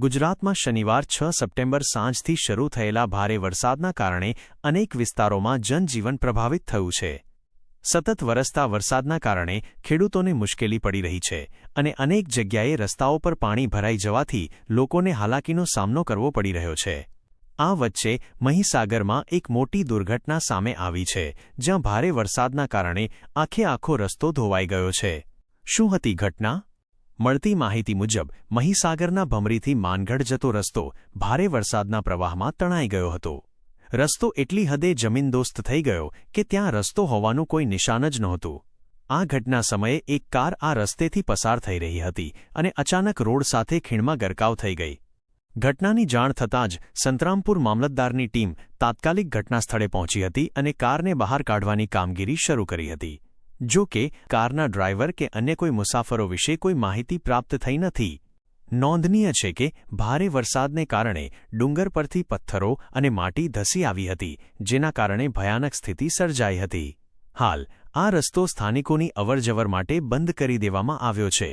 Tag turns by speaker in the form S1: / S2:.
S1: ગુજરાતમાં શનિવાર છ સપ્ટેમ્બર સાંજથી શરૂ થયેલા ભારે વરસાદના કારણે અનેક વિસ્તારોમાં જનજીવન પ્રભાવિત થયું છે. સતત વરસતા વરસાદના કારણે ખેડૂતોને મુશ્કેલી પડી રહી છે અને અનેક જગ્યાએ રસ્તાઓ પર પાણી ભરાઈ જવાથી લોકોને હાલાકીનો સામનો કરવો પડી રહ્યો છે. આ વચ્ચે મહીસાગરમાં એક મોટી દુર્ઘટના સામે આવી છે, જ્યાં ભારે વરસાદના કારણે આખે આખો રસ્તો ધોવાઈ ગયો છે. શું હતી ઘટના? મળતી માહિતી મુજબ, મહીસાગરના ભમરીથી માનગઢ જતો રસ્તો ભારે વરસાદના પ્રવાહમાં તણાઈ ગયો હતો. રસ્તો એટલી હદે જમીનદોસ્ત થઈ ગયો કે ત્યાં રસ્તો હોવાનું કોઈ નિશાન જ નહોતું. આ ઘટના સમયે એક કાર આ રસ્તેથી પસાર થઈ રહી હતી અને અચાનક રોડ સાથે ખીણમાં ગરકાવ થઈ ગઈ. ઘટનાની જાણ થતાં જ સંતરામપુર મામલતદારની ટીમ તાત્કાલિક ઘટનાસ્થળે પહોંચી હતી અને કારને બહાર કાઢવાની કામગીરી શરૂ કરી હતી. જો કે, કારના ડ્રાઈવર કે અન્ય કોઈ મુસાફરો વિશે કોઈ માહિતી પ્રાપ્ત થઈ નથી. નોંધનીય છે કે, ભારે વરસાદને કારણે ડુંગર પરથી પથ્થરો અને માટી ધસી આવી હતી, જેના કારણે ભયાનક સ્થિતિ સર્જાઈ હતી. હાલ, આ રસ્તો સ્થાનિકોની અવરજવર માટે બંધ કરી દેવામાં આવ્યો છે.